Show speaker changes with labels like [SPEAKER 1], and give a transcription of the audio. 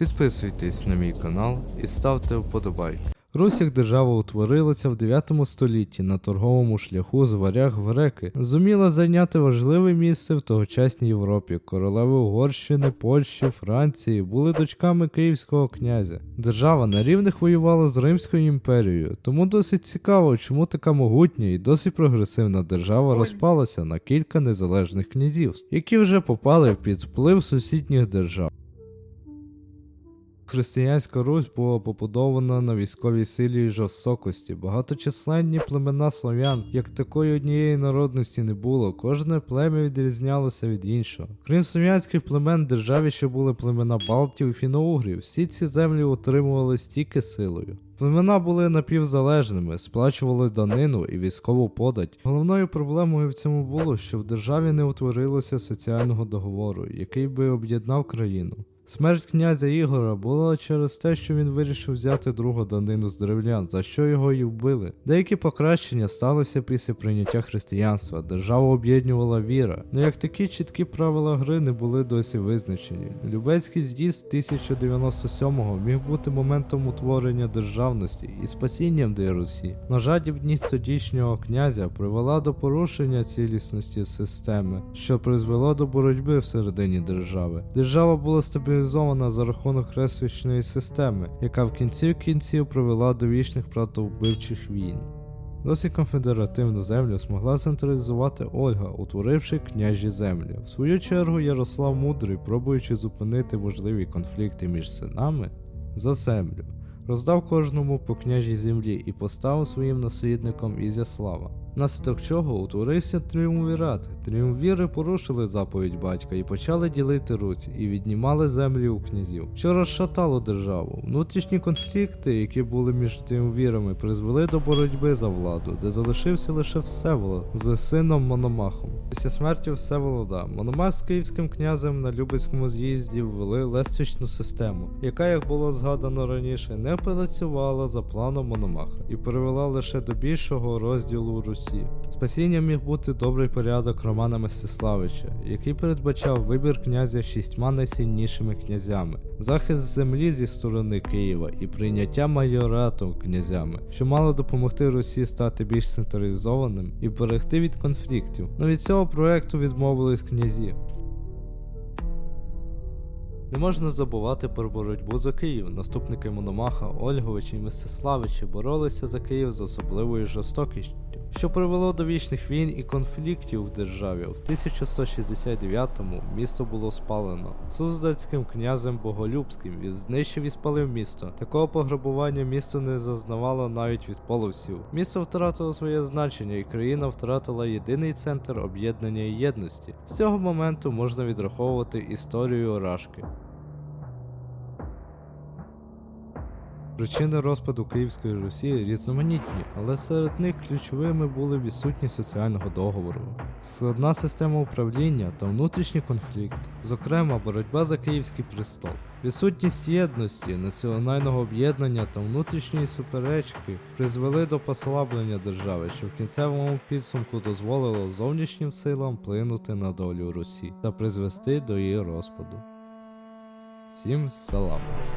[SPEAKER 1] Підписуйтесь на мій канал і ставте вподобайки. Русь як держава утворилася в 9 столітті на торговому шляху з варяг в греки, зуміла зайняти важливе місце в тогочасній Європі. Королеви Угорщини, Польщі, Франції були дочками київського князя. Держава на рівних воювала з Римською імперією, тому досить цікаво, чому така могутня і досить прогресивна держава розпалася на кілька незалежних князівств, які вже попали під вплив сусідніх держав. Християнська Русь була побудована на військовій силі і жорстокості. Багаточисленні племена слов'ян, як такої однієї народності не було, кожне плем'я відрізнялося від іншого. Крім слов'янських племен, державі ще були племена Балтів і фіноугрів. Всі ці землі утримувались тільки силою. Племена були напівзалежними, сплачували данину і військову подать. Головною проблемою в цьому було, що в державі не утворилося соціального договору, який би об'єднав країну. Смерть князя Ігора була через те, що він вирішив взяти другу данину з древлян, за що його і вбили. Деякі покращення сталися після прийняття християнства, державу об'єднувала віра, але як такі чіткі правила гри не були досі визначені. Любецький з'їзд 1097-го міг бути моментом утворення державності і спасінням для Русі. На жадібність тодішнього князя привела до порушення цілісності системи, що призвело до боротьби всередині держави. Держава була стабілізована за рахунок ресвічної системи, яка в кінці кінців привела до вічних братовбивчих війн. Досить конфедеративну землю змогла централізувати Ольга, утворивши княжі землі. В свою чергу Ярослав Мудрий, пробуючи зупинити можливі конфлікти між синами за землю, роздав кожному по княжій землі і поставив своїм наслідником Ізяслава. Наслідок чого утворився тріумвірат. Тріумвіри порушили заповідь батька і почали ділити Русь і віднімали землі у князів, що розшатало державу. Внутрішні конфлікти, які були між тріумвірами, призвели до боротьби за владу, де залишився лише Всеволод з сином Мономахом. Після смерті Всеволода Мономах з київським князем на Любецькому з'їзді ввели лествічну систему, яка, як було згадано раніше, не працювала за планом Мономаха і привела лише до більшого розділу Русі. Спасінням міг бути добрий порядок Романа Мстиславича, який передбачав вибір князя шістьма найсильнішими князями, захист землі зі сторони Києва і прийняття майорату князями, що мало допомогти Русі стати більш централізованим і берегти від конфліктів. Но від цього проекту відмовились князі. Не можна забувати про боротьбу за Київ. Наступники Мономаха, Ольговича і Мстиславича боролися за Київ з особливою жорстокістю, що привело до вічних війн і конфліктів в державі. В 1169-му місто було спалено Суздальським князем Боголюбським. Він знищив і спалив місто. Такого пограбування місто не зазнавало навіть від половців. Місто втратило своє значення, і країна втратила єдиний центр об'єднання і єдності. З цього моменту можна відраховувати історію Орашки. Причини розпаду Київської Русі різноманітні, але серед них ключовими були відсутність соціального договору, складна система управління та внутрішній конфлікт, зокрема боротьба за Київський престол. Відсутність єдності, національного об'єднання та внутрішньої суперечки призвели до послаблення держави, що в кінцевому підсумку дозволило зовнішнім силам вплинути на долю Русі та призвести до її розпаду. Всім салам!